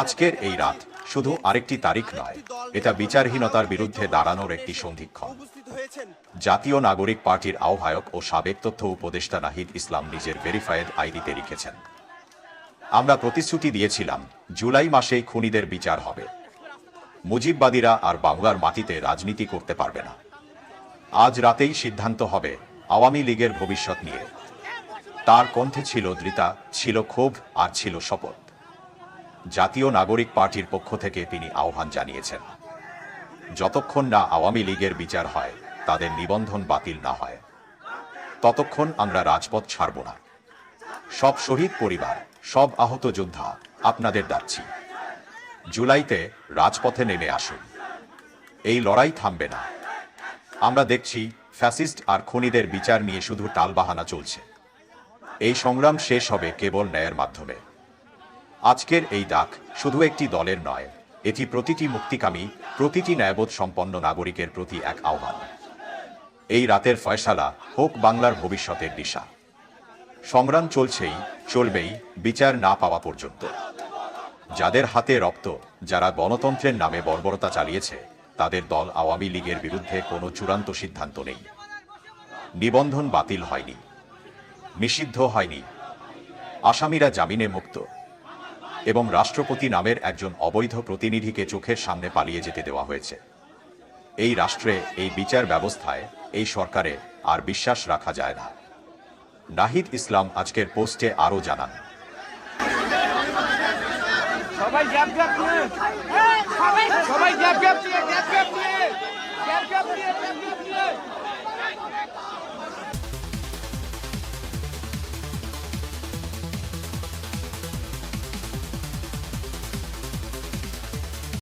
আজকের এই রাত শুধু আরেকটি তারিখ নয় এটা বিচারহীনতার বিরুদ্ধে দাঁড়ানোর একটি সন্ধিক্ষণ। জাতীয় নাগরিক পার্টির আহ্বায়ক ও সাবেক তথ্য উপদেষ্টা নাহিদ ইসলাম নিজের ভেরিফায়েড আইডিতে লিখেছেন। আমরা প্রতিশ্রুতি দিয়েছিলাম জুলাই মাসেই খুনিদের বিচার হবে। মুজিববাদীরা আর বাংলার মাটিতে রাজনীতি করতে পারবে না। আজ রাতেই সিদ্ধান্ত হবে আওয়ামী লীগের ভবিষ্যৎ নিয়ে। তার কণ্ঠে ছিল দৃতা ছিল ক্ষোভ আর ছিল শপথ। জাতীয় নাগরিক পার্টির পক্ষ থেকে তিনি আহ্বান জানিয়েছেন। যতক্ষণ না আওয়ামী লীগের বিচার হয়, তাদের নিবন্ধন বাতিল না হয়। ততক্ষণ আমরা রাজপথ ছাড়ব না। সব শহীদ পরিবার, সব আহত যোদ্ধা, আপনাদের ডাকছি। জুলাইতে রাজপথে নেমে আসুন। এই লড়াই থামবে না। আমরা দেখছি ফ্যাসিস্ট আর খনিদের বিচার নিয়ে শুধু টালবাহানা চলছে। এই সংগ্রাম শেষ হবে কেবল ন্যায়ের মাধ্যমে। আজকের এই ডাক শুধু একটি দলের নয়, এটি প্রতিটি মুক্তিকামী, প্রতিটি ন্যায়বোধ সম্পন্ন নাগরিকের প্রতি এক আহ্বান। এই রাতের ফয়সালা হোক বাংলার ভবিষ্যতের দিশা। সংগ্রাম চলছেই, চলবেই, বিচার না পাওয়া পর্যন্ত। যাদের হাতে রক্ত, যারা গণতন্ত্রের নামে বর্বরতা চালিয়েছে, তাদের দল আওয়ামী লীগের বিরুদ্ধে কোনো চূড়ান্ত সিদ্ধান্ত নেই। নিবন্ধন বাতিল হয়নি। নিষিদ্ধ হয়নি। আসামিরা জামিনে মুক্ত। এবং রাষ্ট্রপতি নামের একজন অবৈধ প্রতিনিধিকে চোখের সামনে পালিয়ে যেতে দেওয়া হয়েছে। এই রাষ্ট্রে এই বিচার ব্যবস্থায় এই সরকারে আর বিশ্বাস রাখা যায় না। নাহিদ ইসলাম আজকের পোস্টে আরও জানান। সবাই সবাই